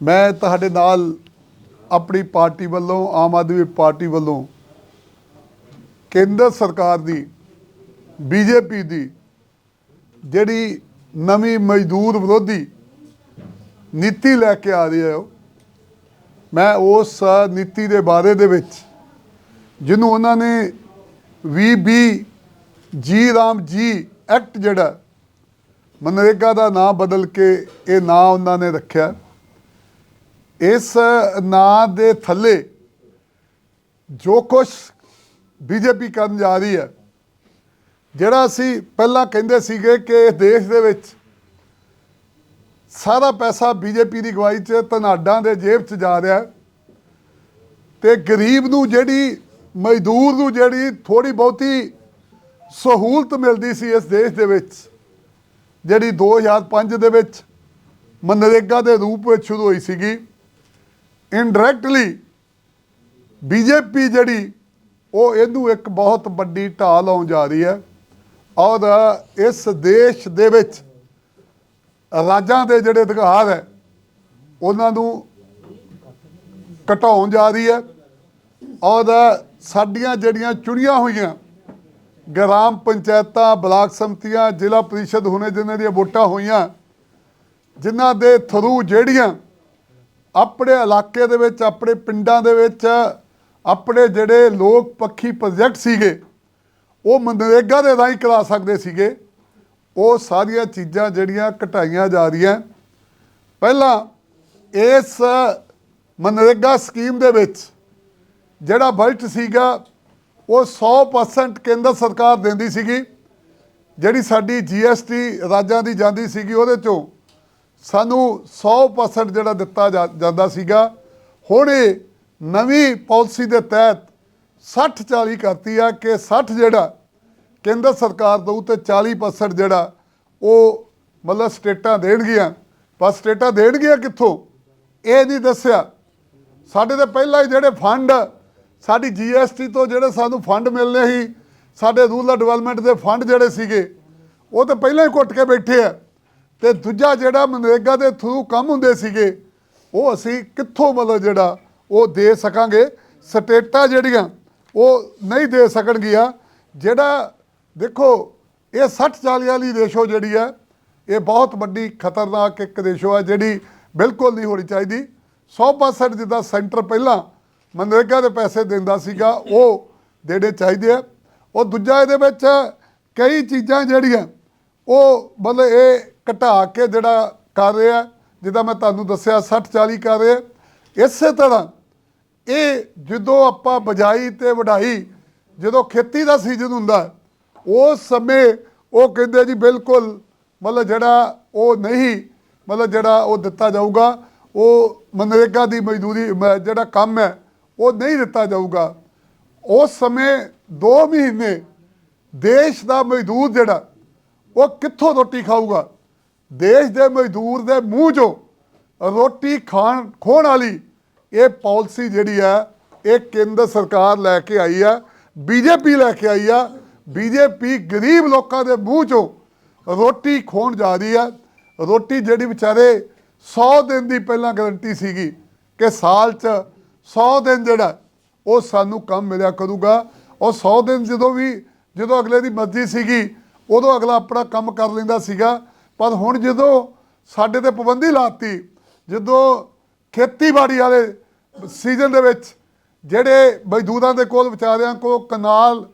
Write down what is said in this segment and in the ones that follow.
ਮੈਂ ਤੁਹਾਡੇ ਨਾਲ ਆਪਣੀ ਪਾਰਟੀ ਵੱਲੋਂ, ਆਮ ਆਦਮੀ ਪਾਰਟੀ ਵੱਲੋਂ ਕੇਂਦਰ ਸਰਕਾਰ ਦੀ ਬੀਜੇਪੀ ਦੀ ਜਿਹੜੀ ਨਵੀਂ ਮਜ਼ਦੂਰ ਵਿਰੋਧੀ ਨੀਤੀ ਲੈ ਕੇ ਆ ਰਹੀ ਹੈ ਉਹ, ਮੈਂ ਉਸ ਨੀਤੀ ਦੇ ਬਾਰੇ ਦੇ ਵਿੱਚ ਜਿਹਨੂੰ ਉਹਨਾਂ ਨੇ ਵੀ B G Ram ji act ਜਿਹੜਾ ਮਨਰੇਗਾ ਦਾ ਨਾਮ ਬਦਲ ਕੇ ਇਹ ਨਾਂ ਉਹਨਾਂ ਨੇ ਰੱਖਿਆ। ਇਸ ਨਾਂ ਦੇ ਥੱਲੇ ਜੋ ਕੁਛ ਬੀਜੇਪੀ ਕਰਨ ਜਾ ਰਹੀ ਹੈ, ਜਿਹੜਾ ਅਸੀਂ ਪਹਿਲਾਂ ਕਹਿੰਦੇ ਸੀਗੇ ਕਿ ਇਸ ਦੇਸ਼ ਦੇ ਵਿੱਚ ਸਾਰਾ ਪੈਸਾ ਬੀਜੇਪੀ ਦੀ ਗਵਾਈ 'ਚ ਧਨਾਡਾਂ ਦੇ ਜੇਬ 'ਚ ਜਾ ਰਿਹਾ ਹੈ ਤੇ ਗਰੀਬ ਨੂੰ ਜਿਹੜੀ, ਮਜ਼ਦੂਰ ਨੂੰ ਜਿਹੜੀ ਥੋੜੀ ਬਹੁਤੀ ਸਹੂਲਤ ਮਿਲਦੀ ਸੀ ਇਸ ਦੇਸ਼ ਦੇ ਵਿੱਚ, ਜਿਹੜੀ 2005 ਦੇ ਵਿੱਚ ਮਨਰੇਗਾ ਦੇ ਰੂਪ ਵਿੱਚ ਸ਼ੁਰੂ ਹੋਈ ਸੀਗੀ। ਇਨਡਾਇਰੈਕਟਲੀ ਬੀਜੇਪੀ ਜਿਹੜੀ ਉਹ ਇਹਨੂੰ ਇੱਕ ਬਹੁਤ ਵੱਡੀ ਢਾਲ ਲਾਉਣ ਜਾ ਰਹੀ ਹੈ। ਔਰ ਇਸ ਦੇਸ਼ ਦੇ ਵਿੱਚ ਰਾਜਾਂ ਦੇ ਜਿਹੜੇ ਅਧਿਕਾਰ ਹੈ, ਉਹਨਾਂ ਨੂੰ ਘਟਾਉਣ ਜਾ ਰਹੀ ਹੈ। ਔਰ ਸਾਡੀਆਂ ਜਿਹੜੀਆਂ ਚੁਣੀਆਂ ਹੋਈਆਂ ਗ੍ਰਾਮ ਪੰਚਾਇਤਾਂ, ਬਲਾਕ ਸੰਮਤੀਆਂ, ਜ਼ਿਲ੍ਹਾ ਪ੍ਰੀਸ਼ਦ ਹੋਣੇ ਜਿਨ੍ਹਾਂ ਦੀਆਂ ਵੋਟਾਂ ਹੋਈਆਂ, ਜਿਨ੍ਹਾਂ ਦੇ ਥਰੂ ਜਿਹੜੀਆਂ ਆਪਣੇ ਇਲਾਕੇ ਦੇ ਵਿੱਚ, ਆਪਣੇ ਪਿੰਡਾਂ ਦੇ ਵਿੱਚ, ਆਪਣੇ ਜਿਹੜੇ ਲੋਕ ਪੱਖੀ ਪ੍ਰੋਜੈਕਟ ਸੀਗੇ, ਉਹ ਮਨਰੇਗਾ ਦੇ ਰਾਹੀਂ ਕਰਾ ਸਕਦੇ ਸੀਗੇ। ਉਹ ਸਾਰੀਆਂ ਚੀਜ਼ਾਂ ਜਿਹੜੀਆਂ ਘਟਾਈਆਂ ਜਾ ਰਹੀਆਂ। ਪਹਿਲਾਂ ਇਸ ਮਨਰੇਗਾ ਸਕੀਮ ਦੇ ਵਿੱਚ ਜਿਹੜਾ ਬਜਟ ਸੀਗਾ, ਉਹ 100% ਕੇਂਦਰ ਸਰਕਾਰ ਦਿੰਦੀ ਸੀਗੀ। ਜਿਹੜੀ ਸਾਡੀ ਜੀਐਸਟੀ ਰਾਜਾਂ ਦੀ ਜਾਂਦੀ ਸੀਗੀ, ਉਹਦੇ ਚੋਂ ਸਾਨੂੰ 100% ਜਿਹੜਾ ਦਿੱਤਾ ਜਾ- ਜਾਂਦਾ ਸੀਗਾ, ਹੁਣ ਇਹ ਨਵੀਂ ਪਾਲਿਸੀ ਦੇ ਤਹਿਤ 60 40 ਕਰਤੀ ਆ ਕਿ 60 ਜਿਹੜਾ ਕੇਂਦਰ ਸਰਕਾਰ ਦਊ ਤੇ 40% ਜਿਹੜਾ ਉਹ ਮਤਲਬ ਸਟੇਟਾਂ ਦੇਣਗੀਆਂ। ਪਰ ਸਟੇਟਾਂ ਦੇਣਗੀਆਂ ਕਿੱਥੋਂ? ਇਹ ਨਹੀਂ ਦੱਸਿਆ। ਸਾਡੇ ਤੇ ਪਹਿਲਾਂ ਹੀ ਜਿਹੜੇ ਫੰਡ ਸਾਡੀ ਜੀਐਸਟੀ ਤੋਂ ਜਿਹੜੇ ਸਾਨੂੰ ਫੰਡ ਮਿਲਨੇ ਸੀ, ਸਾਡੇ ਰੂਰਲ ਡਿਵੈਲਪਮੈਂਟ ਦੇ ਫੰਡ ਜਿਹੜੇ ਸੀਗੇ, ਉਹ ਤਾਂ ਪਹਿਲਾਂ ਹੀ ਘੁੱਟ ਕੇ ਬੈਠੇ ਆ। ਤੇ ਦੂਜਾ ਜਿਹੜਾ ਮਨਰੇਗਾ ਦੇ ਥਰੂ ਕੰਮ ਹੁੰਦੇ ਸੀਗੇ, ਉਹ ਅਸੀਂ ਕਿੱਥੋਂ ਮਤਲਬ ਜਿਹੜਾ ਉਹ ਦੇ ਸਕਾਂਗੇ? ਸਟੇਟਾਂ ਜਿਹੜੀਆਂ ਉਹ ਨਹੀਂ ਦੇ ਸਕਣਗੀਆਂ। ਜਿਹੜਾ ਦੇਖੋ, ਇਹ 60 40 ਵਾਲੀ ਰੇਸ਼ੋ ਜਿਹੜੀ ਹੈ ਇਹ ਬਹੁਤ ਵੱਡੀ ਖਤਰਨਾਕ ਇੱਕ ਰੇਸ਼ੋ ਹੈ ਜਿਹੜੀ ਬਿਲਕੁਲ ਨਹੀਂ ਹੋਣੀ ਚਾਹੀਦੀ। 100% ਜਿੱਦਾਂ ਸੈਂਟਰ ਪਹਿਲਾਂ ਮਨਰੇਗਾ ਦੇ ਪੈਸੇ ਦਿੰਦਾ ਸੀਗਾ, ਉਹ ਦੇਣੇ ਚਾਹੀਦੇ ਆ। ਉਹ ਦੂਜਾ ਇਹਦੇ ਵਿੱਚ ਕਈ ਚੀਜ਼ਾਂ ਜਿਹੜੀਆਂ, ਉਹ ਮਤਲਬ ਇਹ ਘਟਾ ਕੇ ਜਿਹੜਾ ਕਰ ਰਿਹਾ ਜਿੱਦਾਂ ਮੈਂ ਤੁਹਾਨੂੰ ਦੱਸਿਆ 60 40 ਕਰ ਰਿਹਾ ਇਸੇ ਤਰ੍ਹਾਂ ਇਹ ਜਦੋਂ ਆਪਾਂ ਬਜਾਈ ਤੇ ਵਢਾਈ, ਜਦੋਂ ਖੇਤੀ ਦਾ ਸੀਜ਼ਨ ਹੁੰਦਾ ਉਸ ਸਮੇਂ ਉਹ ਕਹਿੰਦੇ ਜੀ ਬਿਲਕੁਲ, ਮਤਲਬ ਜਿਹੜਾ ਉਹ ਨਹੀਂ, ਮਤਲਬ ਜਿਹੜਾ ਉਹ ਦਿੱਤਾ ਜਾਊਗਾ, ਉਹ ਮਨਰੇਗਾ ਦੀ ਮਜ਼ਦੂਰੀ, ਮ- ਜਿਹੜਾ ਕੰਮ ਹੈ, ਉਹ ਨਹੀਂ ਦਿੱਤਾ ਜਾਊਗਾ। ਉਸ ਸਮੇਂ 2 ਮਹੀਨੇ ਦੇਸ਼ ਦਾ ਮਜ਼ਦੂਰ ਜਿਹੜਾ, ਉਹ ਕਿੱਥੋਂ ਰੋਟੀ ਖਾਊਗਾ? ਦੇਸ਼ ਦੇ ਮਜ਼ਦੂਰ ਦੇ ਮੂੰਹ 'ਚੋਂ ਰੋਟੀ ਖਾਣ, ਖੋਣ ਵਾਲੀ ਇਹ ਪਾਲਿਸੀ ਜਿਹੜੀ ਹੈ, ਇਹ ਕੇਂਦਰ ਸਰਕਾਰ ਲੈ ਕੇ ਆਈ ਆ ਬੀਜੇਪੀ ਲੈ ਕੇ ਆਈ ਆ ਬੀਜੇਪੀ ਗਰੀਬ ਲੋਕਾਂ ਦੇ ਮੂੰਹ 'ਚੋਂ ਰੋਟੀ ਖੋਣ ਜਾ ਰਹੀ ਆ ਰੋਟੀ ਜਿਹੜੀ ਵਿਚਾਰੇ 100 ਦਿਨ ਦੀ ਪਹਿਲਾਂ ਗਾਰੰਟੀ ਸੀਗੀ ਕਿ ਸਾਲ 'ਚ 100 ਦਿਨ ਜਿਹੜਾ, ਉਹ ਸਾਨੂੰ ਕੰਮ ਮਿਲਿਆ ਕਰੂਗਾ। ਉਹ 100 ਦਿਨ ਜਦੋਂ ਵੀ, ਜਦੋਂ ਅਗਲੇ ਦੀ ਮਰਜ਼ੀ ਸੀਗੀ, ਉਦੋਂ ਅਗਲਾ ਆਪਣਾ ਕੰਮ ਕਰ ਲੈਂਦਾ ਸੀਗਾ। ਪਰ ਹੁਣ ਜਦੋਂ ਸਾਡੇ ਤੇ ਪਾਬੰਦੀ ਲਾਤੀ, ਜਦੋਂ ਖੇਤੀਬਾੜੀ ਵਾਲੇ ਸੀਜ਼ਨ ਦੇ ਵਿੱਚ ਜਿਹੜੇ ਮਜ਼ਦੂਰਾਂ ਦੇ ਕੋਲ ਵਿਚਾਰਿਆਂ ਕੋ ਕਨਾਲ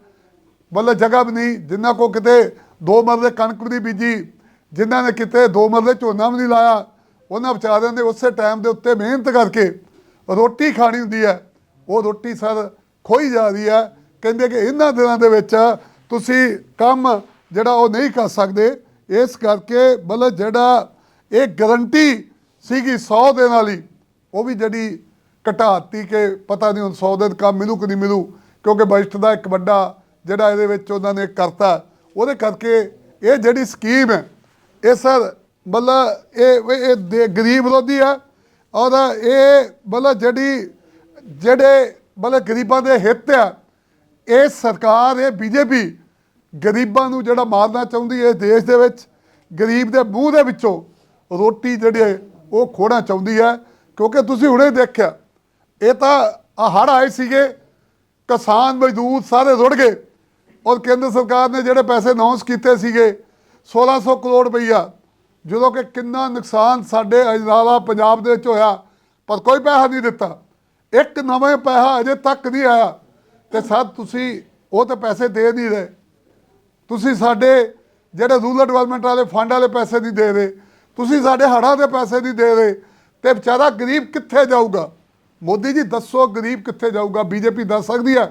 ਮਤਲਬ ਜਗ੍ਹਾ ਵੀ ਨਹੀਂ, ਜਿਨ੍ਹਾਂ ਕੋ ਕਿਤੇ ਦੋ ਮਰਲੇ ਕਣਕ ਵੀ ਨਹੀਂ ਬੀਜੀ, ਜਿਨ੍ਹਾਂ ਨੇ ਕਿਤੇ ਦੋ ਮਰਲੇ ਝੋਨਾ ਵੀ ਨਹੀਂ ਲਾਇਆ, ਉਹਨਾਂ ਵਿਚਾਰਿਆਂ ਦੇ ਉਸੇ ਟਾਈਮ ਦੇ ਉੱਤੇ ਮਿਹਨਤ ਕਰਕੇ ਰੋਟੀ ਖਾਣੀ ਹੁੰਦੀ ਹੈ। ਉਹ ਰੋਟੀ ਸਰ ਖੋਈ ਜਾ ਰਹੀ ਹੈ। ਕਹਿੰਦੇ ਕਿ ਇਹਨਾਂ ਦਿਨਾਂ ਦੇ ਵਿੱਚ ਤੁਸੀਂ ਕੰਮ ਜਿਹੜਾ ਉਹ ਨਹੀਂ ਕਰ ਸਕਦੇ ਇਸ ਕਰਕੇ ਮਤਲਬ ਜਿਹੜਾ ਇਹ ਗਰੰਟੀ ਸੀਗੀ 100 ਦਿਨ ਵਾਲੀ, ਉਹ ਵੀ ਜਿਹੜੀ ਘਟਾਤੀ ਕਿ ਪਤਾ ਨਹੀਂ ਹੁਣ 100 ਦਿਨ ਕੰਮ ਮਿਲੂ ਕਿ ਨਹੀਂ ਮਿਲੂ, ਕਿਉਂਕਿ ਬਜਟ ਦਾ ਇੱਕ ਵੱਡਾ ਜਿਹੜਾ ਇਹਦੇ ਵਿੱਚ ਉਹਨਾਂ ਨੇ ਕਰਤਾ, ਉਹਦੇ ਕਰਕੇ ਇਹ ਜਿਹੜੀ ਸਕੀਮ ਹੈ, ਇਹ ਸਰ ਮਤਲਬ ਇਹ ਇਹ ਦੇ- ਗਰੀਬ ਵਿਰੋਧੀ ਹੈ ਔਰ ਇਹ ਮਤਲਬ ਜਿਹੜੀ, ਜਿਹੜੇ ਮਤਲਬ ਗਰੀਬਾਂ ਦੇ ਹਿੱਤ ਆ, ਇਹ ਸਰਕਾਰ, ਇਹ ਬੀਜੇਪੀ ਗਰੀਬਾਂ ਨੂੰ ਜਿਹੜਾ ਮਾਰਨਾ ਚਾਹੁੰਦੀ ਹੈ ਦੇਸ਼ ਦੇ ਵਿੱਚ, ਗਰੀਬ ਦੇ ਮੂੰਹ ਦੇ ਵਿੱਚੋਂ ਰੋਟੀ ਜਿਹੜੀ ਹੈ ਉਹ ਖੋਣਾ ਚਾਹੁੰਦੀ ਹੈ, ਕਿਉਂਕਿ ਤੁਸੀਂ ਹੁਣੇ ਦੇਖਿਆ, ਇਹ ਤਾਂ ਆ ਹੜ੍ਹ ਆਏ ਸੀਗੇ, ਕਿਸਾਨ ਮਜ਼ਦੂਰ ਸਾਰੇ ਰੁੜ ਗਏ, ਔਰ ਕੇਂਦਰ ਸਰਕਾਰ ਨੇ ਜਿਹੜੇ ਪੈਸੇ ਅਨਾਉਂਸ ਕੀਤੇ ਸੀਗੇ 1600 ਕਰੋੜ ਰੁਪਈਆ, ਜਦੋਂ ਕਿ ਕਿੰਨਾ ਨੁਕਸਾਨ ਸਾਡੇ ਅਜਨਾਲਾ ਪੰਜਾਬ ਦੇ ਵਿੱਚ ਹੋਇਆ, ਪਰ ਕੋਈ ਪੈਸਾ ਨਹੀਂ ਦਿੱਤਾ, ਇੱਕ ਨਵੇਂ ਪੈਸਾ ਅਜੇ ਤੱਕ ਨਹੀਂ ਆਇਆ, ਤੇ ਸਰ ਤੁਸੀਂ ਉਹ ਤਾਂ ਪੈਸੇ ਦੇ ਨਹੀਂ ਰਹੇ। ਤੁਸੀਂ ਸਾਡੇ ਜਿਹੜੇ ਰੂਰਲ ਡਿਵੈਲਪਮੈਂਟ ਵਾਲੇ ਫੰਡ ਵਾਲੇ ਪੈਸੇ ਨਹੀਂ ਦੇ ਰਹੇ, ਤੁਸੀਂ ਸਾਡੇ ਹੜ੍ਹਾਂ ਦੇ ਪੈਸੇ ਨਹੀਂ ਦੇ ਰਹੇ, ਤੇ ਵਿਚਾਰਾ ਗਰੀਬ ਕਿੱਥੇ ਜਾਊਗਾ? ਮੋਦੀ ਜੀ, ਦੱਸੋ ਗਰੀਬ ਕਿੱਥੇ ਜਾਊਗਾ? ਬੀਜੇਪੀ ਦੱਸ ਸਕਦੀ ਹੈ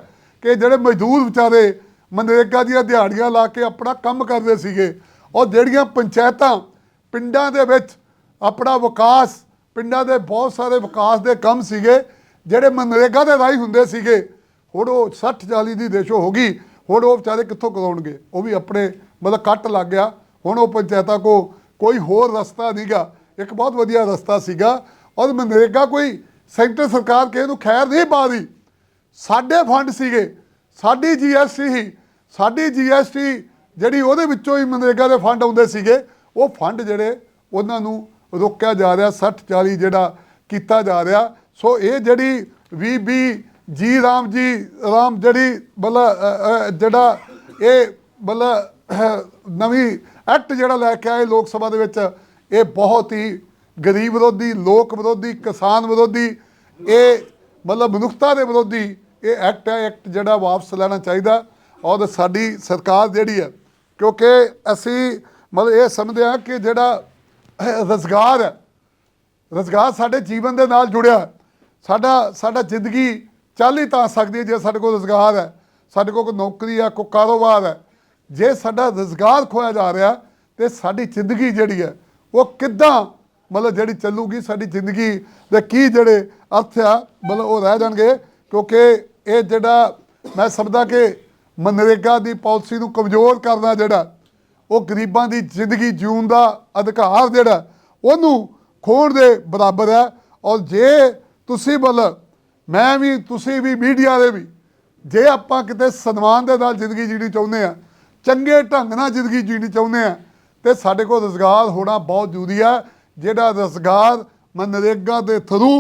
ਕਿ ਜਿਹੜੇ ਮਜ਼ਦੂਰ ਵਿਚਾਰੇ ਮਨਰੇਗਾ ਦੀਆਂ ਦਿਹਾੜੀਆਂ ਲਾ ਕੇ ਆਪਣਾ ਕੰਮ ਕਰਦੇ ਸੀਗੇ ਔਰ ਜਿਹੜੀਆਂ ਪੰਚਾਇਤਾਂ ਪਿੰਡਾਂ ਦੇ ਵਿੱਚ ਆਪਣਾ ਵਿਕਾਸ, ਪਿੰਡਾਂ ਦੇ ਬਹੁਤ ਸਾਰੇ ਵਿਕਾਸ ਦੇ ਕੰਮ ਸੀਗੇ, ਜਿਹੜੇ ਮਨਰੇਗਾ ਦੇ ਰਾਹੀਂ ਹੁੰਦੇ ਸੀਗੇ, ਹੁਣ ਉਹ 60 40 ਦੀ ਰੇਸ਼ੋ ਹੋ ਗਈ ਹੁਣ ਉਹ ਵਿਚਾਰੇ ਕਿੱਥੋਂ ਕਰਾਉਣਗੇ? ਉਹ ਵੀ ਆਪਣੇ ਮਤਲਬ ਕੱਟ ਲੱਗ ਗਿਆ। ਹੁਣ ਉਹ ਪੰਚਾਇਤਾਂ ਕੋ ਕੋਈ ਹੋਰ ਰਸਤਾ ਨਹੀਂਗਾ। ਇੱਕ ਬਹੁਤ ਵਧੀਆ ਰਸਤਾ ਸੀਗਾ। ਔਰ ਮਨਰੇਗਾ ਕੋਈ ਸੈਂਟਰ ਸਰਕਾਰ ਕਿਸੇ ਨੂੰ ਖੈਰ ਨਹੀਂ ਪਾ ਰਹੀ। ਸਾਡੇ ਫੰਡ ਸੀਗੇ। ਸਾਡੀ ਜੀਐਸਟੀ ਹੀ ਸਾਡੀ ਜੀਐਸਟੀ ਜਿਹੜੀ ਉਹਦੇ ਵਿੱਚੋਂ ਹੀ ਮਨਰੇਗਾ ਦੇ ਫੰਡ ਆਉਂਦੇ ਸੀਗੇ, ਉਹ ਫੰਡ ਜਿਹੜੇ ਉਹਨਾਂ ਨੂੰ ਰੋਕਿਆ ਜਾ ਰਿਹਾ। 60 40 ਜਿਹੜਾ ਕੀਤਾ ਜਾ ਰਿਹਾ। ਸੋ ਇਹ ਜਿਹੜੀ ਵੀ ਵੀ ਜੀ ਰਾਮ ਜੀ, ਰਾਮ ਜਿਹੜੀ ਮਤਲਬ ਜਿਹੜਾ ਇਹ ਮਤਲਬ ਨਵੀਂ ਐਕਟ ਜਿਹੜਾ ਲੈ ਕੇ ਆਏ ਲੋਕ ਸਭਾ ਦੇ ਵਿੱਚ, ਇਹ ਬਹੁਤ ਹੀ ਗਰੀਬ ਵਿਰੋਧੀ, ਲੋਕ ਵਿਰੋਧੀ, ਕਿਸਾਨ ਵਿਰੋਧੀ, ਇਹ ਮਤਲਬ ਮਨੁੱਖਤਾ ਦੇ ਵਿਰੋਧੀ ਇਹ ਐਕਟ ਹੈ, ਐਕਟ ਜਿਹੜਾ ਵਾਪਸ ਲੈਣਾ ਚਾਹੀਦਾ ਔਰ ਸਾਡੀ ਸਰਕਾਰ ਜਿਹੜੀ ਹੈ, ਕਿਉਂਕਿ ਅਸੀਂ ਮਤਲਬ ਇਹ ਸਮਝਦੇ ਹਾਂ ਕਿ ਜਿਹੜਾ ਰੋਜ਼ਗਾਰ ਹੈ, ਰੋਜ਼ਗਾਰ ਸਾਡੇ ਜੀਵਨ ਦੇ ਨਾਲ ਜੁੜਿਆ, ਸਾਡਾ ਸਾਡਾ ਜ਼ਿੰਦਗੀ ਚੱਲ ਹੀ ਤਾਂ ਸਕਦੀ ਹੈ, ਜੇ ਸਾਡੇ ਕੋਲ ਰੁਜ਼ਗਾਰ ਹੈ, ਸਾਡੇ ਕੋਲ ਕੋਈ ਨੌਕਰੀ ਹੈ, ਕੋਈ ਕਾਰੋਬਾਰ ਹੈ। ਜੇ ਸਾਡਾ ਰੁਜ਼ਗਾਰ ਖੋਇਆ ਜਾ ਰਿਹਾ ਤੇ ਸਾਡੀ ਜ਼ਿੰਦਗੀ ਜਿਹੜੀ ਹੈ, ਉਹ ਕਿੱਦਾਂ ਮਤਲਬ ਜਿਹੜੀ ਚੱਲੂਗੀ ਸਾਡੀ ਜ਼ਿੰਦਗੀ ਦੇ ਕੀ ਜਿਹੜੇ ਅਰਥ ਆ, ਮਤਲਬ ਉਹ ਰਹਿ ਜਾਣਗੇ। ਕਿਉਂਕਿ ਇਹ ਜਿਹੜਾ ਮੈਂ ਸਮਝਦਾ ਕਿ ਮਨਰੇਗਾ ਦੀ ਪਾਲਿਸੀ ਨੂੰ ਕਮਜ਼ੋਰ ਕਰਨਾ ਜਿਹੜਾ, ਉਹ ਗਰੀਬਾਂ ਦੀ ਜ਼ਿੰਦਗੀ ਜਿਉਣ ਦਾ ਅਧਿਕਾਰ ਜਿਹੜਾ, ਉਹਨੂੰ ਖੋਣ ਦੇ ਬਰਾਬਰ ਹੈ। ਔਰ ਜੇ ਤੁਸੀਂ ਮਤਲਬ ਮੈਂ ਵੀ, ਤੁਸੀਂ ਵੀ, ਮੀਡੀਆ ਦੇ ਵੀ। ਜੇ ਆਪਾਂ ਕਿਤੇ ਸਨਮਾਨ ਦੇ ਨਾਲ ਜ਼ਿੰਦਗੀ ਜੀਣੀ ਚਾਹੁੰਦੇ ਆ ਚੰਗੇ ਢੰਗ ਨਾਲ ਜ਼ਿੰਦਗੀ ਜੀਣੀ ਚਾਹੁੰਦੇ ਆ ਤੇ ਸਾਡੇ ਕੋਲ ਰੋਜ਼ਗਾਰ ਹੋਣਾ ਬਹੁਤ ਜ਼ਰੂਰੀ ਹੈ, ਜਿਹੜਾ ਰੋਜ਼ਗਾਰ ਮਨਰੇਗਾ ਦੇ ਥਰੂ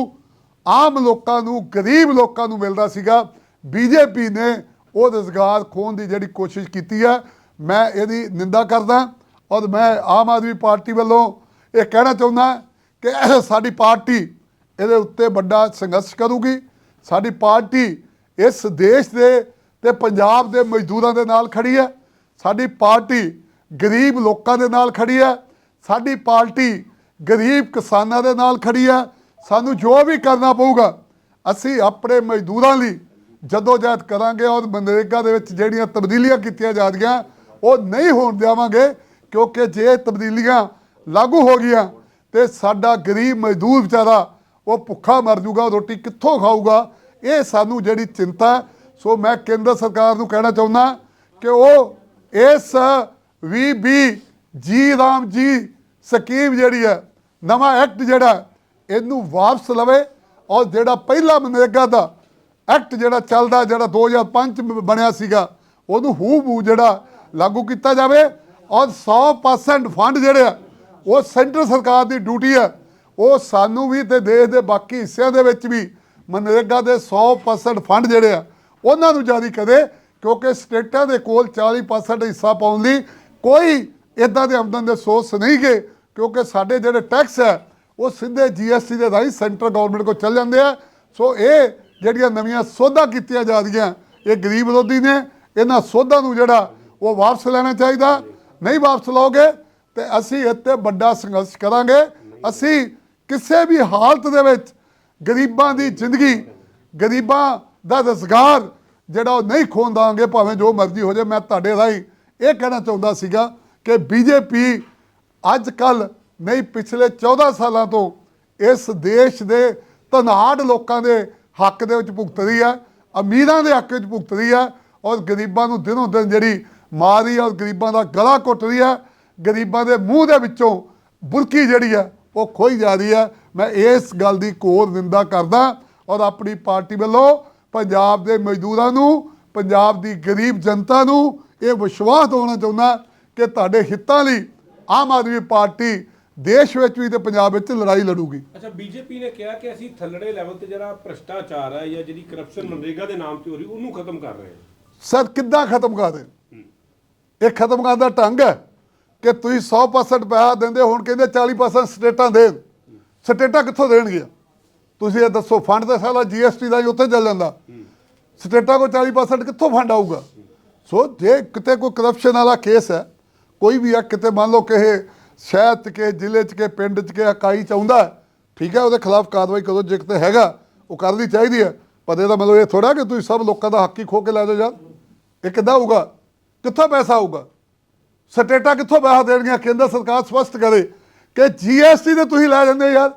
ਆਮ ਲੋਕਾਂ ਨੂੰ, ਗਰੀਬ ਲੋਕਾਂ ਨੂੰ ਮਿਲਦਾ ਸੀਗਾ ਬੀਜੇਪੀ ਨੇ ਉਹ ਰੋਜ਼ਗਾਰ ਖੋਣ ਦੀ ਜਿਹੜੀ ਕੋਸ਼ਿਸ਼ ਕੀਤੀ ਹੈ, ਮੈਂ ਇਹਦੀ ਨਿੰਦਾ ਕਰਦਾ ਔਰ ਮੈਂ ਆਮ ਆਦਮੀ ਪਾਰਟੀ ਵੱਲੋਂ ਇਹ ਕਹਿਣਾ ਚਾਹੁੰਦਾ ਕਿ ਸਾਡੀ ਪਾਰਟੀ ਇਹਦੇ ਉੱਤੇ ਵੱਡਾ ਸੰਘਰਸ਼ ਕਰੂਗੀ। ਸਾਡੀ ਪਾਰਟੀ ਇਸ ਦੇਸ਼ ਦੇ ਤੇ ਪੰਜਾਬ ਦੇ ਮਜ਼ਦੂਰਾਂ ਦੇ ਨਾਲ ਖੜੀ ਹੈ। ਸਾਡੀ ਪਾਰਟੀ ਗਰੀਬ ਲੋਕਾਂ ਦੇ ਨਾਲ ਖੜੀ ਹੈ। ਸਾਡੀ ਪਾਰਟੀ ਗਰੀਬ ਕਿਸਾਨਾਂ ਦੇ ਨਾਲ ਖੜੀ ਹੈ। ਸਾਨੂੰ ਜੋ ਵੀ ਕਰਨਾ ਪਊਗਾ, ਅਸੀਂ ਆਪਣੇ ਮਜ਼ਦੂਰਾਂ ਲਈ ਜਦੋਜਹਿਦ ਕਰਾਂਗੇ ਔਰ ਮਨਰੇਗਾ ਦੇ ਵਿੱਚ ਜਿਹੜੀਆਂ ਤਬਦੀਲੀਆਂ ਕੀਤੀਆਂ ਜਾ ਰਹੀਆਂ, ਉਹ ਨਹੀਂ ਹੋਣ ਦੇਵਾਂਗੇ, ਕਿਉਂਕਿ ਜੇ ਤਬਦੀਲੀਆਂ ਲਾਗੂ ਹੋ ਗਈਆਂ ਤੇ ਸਾਡਾ ਗਰੀਬ ਮਜ਼ਦੂਰ ਵਿਚਾਰਾ ਉਹ ਭੁੱਖਾ ਮਰ ਜਾਊਗਾ ਰੋਟੀ ਕਿੱਥੋਂ ਖਾਊਗਾ ਇਹ ਸਾਨੂੰ ਜਿਹੜੀ ਚਿੰਤਾ ਹੈ। ਸੋ ਮੈਂ ਕੇਂਦਰ ਸਰਕਾਰ ਨੂੰ ਕਹਿਣਾ ਚਾਹੁੰਦਾ ਕਿ ਉਹ ਇਸ ਵੀ ਵੀ ਜੀ ਰਾਮ ਜੀ ਸਕੀਮ ਜਿਹੜੀ ਹੈ, ਨਵਾਂ ਐਕਟ ਜਿਹੜਾ ਇਹਨੂੰ ਵਾਪਸ ਲਵੇ ਔਰ ਜਿਹੜਾ ਪਹਿਲਾ ਮਨਰੇਗਾ ਦਾ ਐਕਟ ਜਿਹੜਾ ਚੱਲਦਾ, ਜਿਹੜਾ 2005 ਚ ਬਣਿਆ ਸੀਗਾ, ਉਹਨੂੰ ਹੂ ਬੂ ਜਿਹੜਾ ਲਾਗੂ ਕੀਤਾ ਜਾਵੇ ਔਰ 100% ਫੰਡ ਜਿਹੜੇ ਆ, ਉਹ ਸੈਂਟਰ ਸਰਕਾਰ ਦੀ ਡਿਊਟੀ ਹੈ ਉਹ ਸਾਨੂੰ ਵੀ ਤੇ ਦੇਸ਼ ਦੇ ਬਾਕੀ ਹਿੱਸਿਆਂ ਦੇ ਵਿੱਚ ਵੀ ਮਨਰੇਗਾ ਦੇ 100% ਫੰਡ ਜਿਹੜੇ ਆ, ਉਹਨਾਂ ਨੂੰ ਜਾਰੀ ਕਰੇ ਕਿਉਂਕਿ ਸਟੇਟਾਂ ਦੇ ਕੋਲ 40% ਹਿੱਸਾ ਪਾਉਣ ਲਈ ਕੋਈ ਇਦਾਂ ਦੇ ਆਮਦਨ ਦੇ ਸੋਰਸ ਨਹੀਂ ਗਏ ਕਿਉਂਕਿ ਸਾਡੇ ਜਿਹੜੇ ਟੈਕਸ ਹੈ, ਉਹ ਸਿੱਧੇ ਜੀਐਸਟੀ ਦੇ ਰਾਹੀਂ ਸੈਂਟਰ ਗਵਰਨਮੈਂਟ ਕੋਲ ਚੱਲ ਜਾਂਦੇ ਆ। ਸੋ ਇਹ ਜਿਹੜੀਆਂ ਨਵੀਆਂ ਸੋਧਾਂ ਕੀਤੀਆਂ ਜਾ ਰਹੀਆਂ, ਇਹ ਗਰੀਬ ਵਿਰੋਧੀ ਨੇ, ਇਹਨਾਂ ਸੋਧਾਂ ਨੂੰ ਜਿਹੜਾ, ਉਹ ਵਾਪਸ ਲੈਣਾ ਚਾਹੀਦਾ। ਨਹੀਂ ਵਾਪਸ ਲਓਗੇ, ਤੇ ਅਸੀਂ ਇੱਥੇ ਵੱਡਾ ਸੰਘਰਸ਼ ਕਰਾਂਗੇ। ਅਸੀਂ ਕਿਸੇ ਵੀ ਹਾਲਤ ਦੇ ਵਿੱਚ ਗਰੀਬਾਂ ਦੀ ਜ਼ਿੰਦਗੀ, ਗਰੀਬਾਂ ਦਾ ਰੁਜ਼ਗਾਰ ਜਿਹੜਾ ਉਹ ਨਹੀਂ ਖੋਣ ਦਾਂਗੇ ਭਾਵੇਂ ਜੋ ਮਰਜ਼ੀ ਹੋ ਜਾਏ ਮੈਂ ਤੁਹਾਡੇ ਰਾਹੀਂ ਇਹ ਕਹਿਣਾ ਚਾਹੁੰਦਾ ਸੀਗਾ ਕਿ ਬੀਜੇਪੀ ਅੱਜ ਕੱਲ ਨਹੀਂ, ਪਿਛਲੇ 14 ਸਾਲਾਂ ਤੋਂ ਇਸ ਦੇਸ਼ ਦੇ ਧਨਾੜ ਲੋਕਾਂ ਦੇ ਹੱਕ ਦੇ ਵਿੱਚ ਭੁਗਤ ਰਹੀ ਹੈ, ਅਮੀਰਾਂ ਦੇ ਹੱਕ ਵਿੱਚ ਭੁਗਤ ਰਹੀ ਹੈ ਔਰ ਗਰੀਬਾਂ ਨੂੰ ਦਿਨੋਂ ਦਿਨ ਜਿਹੜੀ ਮਾਰੀ ਔਰ ਗਰੀਬਾਂ ਦਾ ਗਲਾ ਘੁੱਟਦੀ ਹੈ, ਗਰੀਬਾਂ ਦੇ ਮੂੰਹ ਦੇ ਵਿੱਚੋਂ ਬੁਰਕੀ ਜਿਹੜੀ ਹੈ ਉਹ ਖੋਈ ਜਾ ਰਹੀ ਹੈ। ਮੈਂ ਇਸ ਗੱਲ ਦੀ ਘੋਰ ਨਿੰਦਾ ਕਰਦਾ ਔਰ ਆਪਣੀ ਪਾਰਟੀ ਵੱਲੋਂ ਪੰਜਾਬ ਦੇ ਮਜ਼ਦੂਰਾਂ ਨੂੰ ਪੰਜਾਬ ਦੀ ਗਰੀਬ ਜਨਤਾ ਨੂੰ ਇਹ ਵਿਸ਼ਵਾਸ ਦਿਵਾਉਣਾ ਚਾਹੁੰਦਾ ਕਿ ਤੁਹਾਡੇ ਹਿੱਤਾਂ ਲਈ ਆਮ ਆਦਮੀ ਪਾਰਟੀ ਦੇਸ਼ ਵਿੱਚ ਵੀ ਤੇ ਪੰਜਾਬ ਵਿੱਚ ਲੜਾਈ ਲੜੂਗੀ। ਅੱਛਾ ਬੀਜੇਪੀ ਨੇ ਕਿਹਾ ਕਿ ਅਸੀਂ ਥੱਲੜੇ ਲੈਵਲ ਤੇ ਜਿਹੜਾ ਭ੍ਰਸ਼ਟਾਚਾਰ ਹੈ ਜਾਂ ਜਿਹੜੀ ਕਰਪਸ਼ਨ ਮਨਰੇਗਾ ਦੇ ਨਾਮ ਤੇ ਹੋ ਰਹੀ ਉਹਨੂੰ ਖਤਮ ਕਰ ਰਹੇ ਹਾਂ। ਸਰ ਕਿੱਦਾਂ ਖਤਮ ਕਰ ਦੇ ਇਹ ਖਤਮ ਕਰਨ ਦਾ ਢੰਗ ਹੈ। ਕਿ ਤੁਸੀਂ 100% ਪੈਸਾ ਦਿੰਦੇ ਹੁਣ ਕਹਿੰਦੇ 40% ਸਟੇਟਾਂ ਦੇਣ। ਸਟੇਟਾਂ ਕਿੱਥੋਂ ਦੇਣਗੀਆਂ? ਤੁਸੀਂ ਇਹ ਦੱਸੋ ਫੰਡ ਤਾਂ ਸਾਲਾ ਜੀਐਸਟੀ ਦਾ ਹੀ ਉੱਥੇ ਚੱਲ ਜਾਂਦਾ। ਸਟੇਟਾਂ ਕੋ 40% ਕਿੱਥੋਂ ਫੰਡ ਆਊਗਾ? ਸੋ ਜੇ ਕਿਤੇ ਕੋਈ ਕਰਪਸ਼ਨ ਵਾਲਾ ਕੇਸ ਹੈ ਕੋਈ ਵੀ ਆ ਕਿਤੇ ਮੰਨ ਲਓ ਕਿਸੇ ਸ਼ਹਿਰ 'ਚ ਕਿ ਜ਼ਿਲ੍ਹੇ 'ਚ ਕਿ ਪਿੰਡ 'ਚ ਕਿ ਇਕਾਈ ਚਾਹੁੰਦਾ ਹੈ, ਠੀਕ ਹੈ ਉਹਦੇ ਖਿਲਾਫ ਕਾਰਵਾਈ ਕਰੋ ਜੇ ਕਿਤੇ ਹੈਗਾ ਉਹ ਕਰਨੀ ਚਾਹੀਦੀ ਹੈ। ਪਰ ਇਹਦਾ ਮਤਲਬ ਇਹ ਥੋੜਾ ਕਿ ਤੁਸੀਂ ਸਭ ਲੋਕਾਂ ਦਾ ਹੱਕ ਹੀ ਖੋ ਕੇ ਲੈ ਜਾਓ ਯਾਰ। ਇਹ ਕਿੱਦਾਂ ਹੋਊਗਾ ਕਿੱਥੋਂ ਪੈਸਾ ਆਊਗਾ? ਸਟੇਟਾਂ ਕਿੱਥੋਂ ਪੈਸਾ ਦੇਣਗੀਆਂ? ਕੇਂਦਰ ਸਰਕਾਰ ਸਪਸ਼ਟ ਕਰੇ ਕਿ ਜੀਐਸਟੀ ਤੇ ਤੁਸੀਂ ਲੈ ਜਾਂਦੇ ਯਾਰ।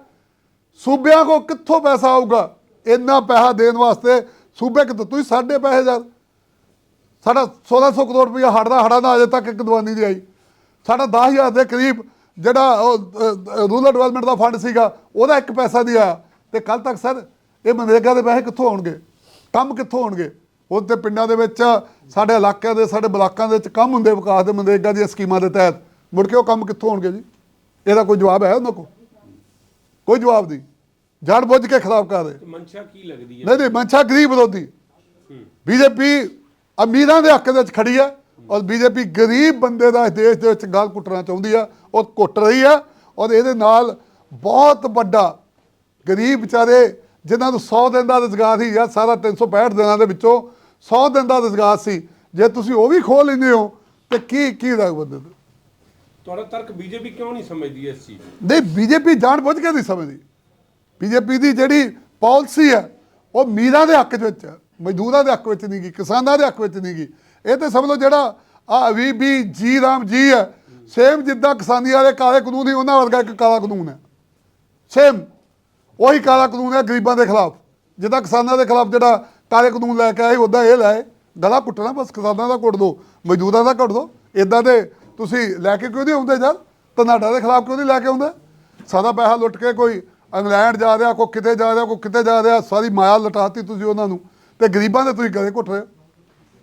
ਸੂਬਿਆਂ ਕੋ ਕਿੱਥੋਂ ਪੈਸਾ ਆਊਗਾ? ਇੰਨਾ ਪੈਸਾ ਦੇਣ ਵਾਸਤੇ ਸੂਬੇ ਕਿੱਥੋਂ? ਤੁਸੀਂ ਸਾਡੇ ਪੈਸੇ ਯਾਰ। ਸਾਡਾ 1600 ਕਰੋੜ ਰੁਪਇਆ ਹੜਦਾ ਹੜਾਂ ਨਾ ਅਜੇ ਤੱਕ ਇੱਕ ਦਵਾਨੀ ਦੀ ਆਈ। ਸਾਡਾ 10000 ਦੇ ਕਰੀਬ ਜਿਹੜਾ ਰੂਰਲ ਡਿਵੈਲਪਮੈਂਟ ਦਾ ਫੰਡ ਸੀਗਾ, ਉਹਦਾ ਇੱਕ ਪੈਸਾ ਨਹੀਂ ਆਇਆ। ਤੇ ਕੱਲ ਤੱਕ ਸਰ, ਇਹ ਮਨਰੇਗਾ ਦੇ ਪੈਸੇ ਕਿੱਥੋਂ ਆਉਣਗੇ? ਕੰਮ ਕਿੱਥੋਂ ਹੋਣਗੇ ਉਹ ਤੇ ਪਿੰਡਾਂ ਦੇ ਵਿੱਚ ਸਾਡੇ ਇਲਾਕਿਆਂ ਦੇ ਸਾਡੇ ਬਲਾਕਾਂ ਦੇ ਵਿੱਚ ਕੰਮ ਹੁੰਦੇ ਵਿਕਾਸ ਦੇ ਮਨਰੇਗਾ ਦੀਆਂ ਸਕੀਮਾਂ ਦੇ ਤਹਿਤ। ਮੁੜ ਕੇ ਉਹ ਕੰਮ ਕਿੱਥੋਂ ਹੋਣਗੇ ਜੀ? ਇਹਦਾ ਕੋਈ ਜਵਾਬ ਹੈ ਉਹਨਾਂ ਕੋਲ? ਕੋਈ ਜਵਾਬ ਨਹੀਂ। ਜਾਣ ਬੁੱਝ ਕੇ ਖਰਾਬ ਕਰ ਰਹੇ। ਮਨਸ਼ਾ ਕੀ ਲੱਗਦੀ ਹੈ? ਨਹੀਂ ਨਹੀਂ ਮਨਸ਼ਾ ਗਰੀਬ ਵਿਰੋਧੀ। ਹੂੰ। ਬੀਜੇਪੀ ਅਮੀਰਾਂ ਦੇ ਹੱਕ ਦੇ ਵਿੱਚ ਖੜੀ ਹੈ ਔਰ ਬੀਜੇਪੀ ਗਰੀਬ ਬੰਦੇ ਦਾ ਇਸ ਦੇਸ਼ ਦੇ ਵਿੱਚ ਗਾਲ ਕੁੱਟਣਾ ਚਾਹੁੰਦੀ ਆ ਉਹ ਕੁੱਟ ਰਹੀ ਆ ਔਰ ਇਹਦੇ ਨਾਲ ਬਹੁਤ ਵੱਡਾ ਗਰੀਬ ਵਿਚਾਰੇ ਜਿਨ੍ਹਾਂ ਨੂੰ 100 ਦਿਨ ਦਾ ਰੁਜ਼ਗਾਰ ਸੀ ਜਾਂ ਸਾਰਾ 365 ਦਿਨਾਂ ਦੇ ਵਿੱਚੋਂ 100 ਦਿਨ ਦਾ ਰੁਜ਼ਗਾਰ ਸੀ ਜੇ ਤੁਸੀਂ ਉਹ ਵੀ ਖੋਹ ਲੈਂਦੇ ਹੋ ਤੇ ਕੀ ਕੀ ਰਗ ਬੰਦੇ ਦਾ? ਤੁਹਾਡਾ ਤਰਕ ਬੀਜੇਪੀ ਕਿਉਂ ਨਹੀਂ ਸਮਝਦੀ ਇਸ ਚੀਜ਼ ਨੂੰ? ਨਹੀਂ ਬੀਜੇਪੀ ਜਾਣ ਬੁੱਝ ਕੇ ਨਹੀਂ ਸਮਝਦੀ। ਬੀਜੇਪੀ ਦੀ ਜਿਹੜੀ ਪਾਲਿਸੀ ਹੈ ਉਹ ਮੀਰਾਂ ਦੇ ਹੱਕ ਦੇ ਵਿੱਚ ਹੈ ਮਜ਼ਦੂਰਾਂ ਦੇ ਹੱਕ ਵਿੱਚ ਨਹੀਂ ਗੀ ਕਿਸਾਨਾਂ ਦੇ ਹੱਕ ਵਿੱਚ ਨਹੀਂ ਗੀ ਇਹ ਤੇ ਸਮਝ ਲਓ ਜਿਹੜਾ ਆ ਵੀ ਵੀ ਜੀ ਰਾਮ ਜੀ ਹੈ ਸੇਮ ਜਿੱਦਾਂ ਕਿਸਾਨੀ ਵਾਲੇ ਕਾਲੇ ਕਾਨੂੰਨ ਹੀ ਉਹਨਾਂ ਵਰਗਾ ਇੱਕ ਕਾਲਾ ਕਾਨੂੰਨ ਹੈ। ਸੇਮ ਉਹੀ ਕਾਲਾ ਕਾਨੂੰਨ ਹੈ ਗਰੀਬਾਂ ਦੇ ਖਿਲਾਫ ਜਿੱਦਾਂ ਕਿਸਾਨਾਂ ਦੇ ਖਿਲਾਫ ਜਿਹੜਾ ਕਾਲੇ ਕਾਨੂੰਨ ਲੈ ਕੇ ਆਏ ਉਦਾਂ ਇਹ ਲਾਏ ਗਲਾ ਕੁੱਟਣਾ ਬਸ, ਕਿਸਾਨਾਂ ਦਾ ਕੁੱਟ ਦੋ, ਮਜ਼ਦੂਰਾਂ ਦਾ ਕੁੱਟ ਦੋ। ਇਦਾਂ ਦੇ ਤੁਸੀਂ ਲੈ ਕੇ ਕਿਉਂ ਨਹੀਂ ਆਉਂਦੇ ਯਾਰ ਧਨਾਡਾ ਦੇ ਖਿਲਾਫ ਕਿਉਂ ਨਹੀਂ ਲੈ ਕੇ ਆਉਂਦੇ? ਸਾਦਾ ਪੈਸਾ ਲੁੱਟ ਕੇ ਕੋਈ ਇੰਗਲੈਂਡ ਜਾ ਰਿਹਾ, ਕੋਈ ਕਿਤੇ ਜਾ ਰਿਹਾ, ਕੋਈ ਕਿਤੇ ਜਾ ਰਿਹਾ, ਸਾਰੀ ਮਾਇਆ ਲਟਾਤੀ ਤੁਸੀਂ ਉਹਨਾਂ ਨੂੰ। ਤੇ ਗਰੀਬਾਂ ਦੇ ਤੁਸੀਂ ਗਲੇ ਘੁੱਟ ਰਹੇ ਹੋ।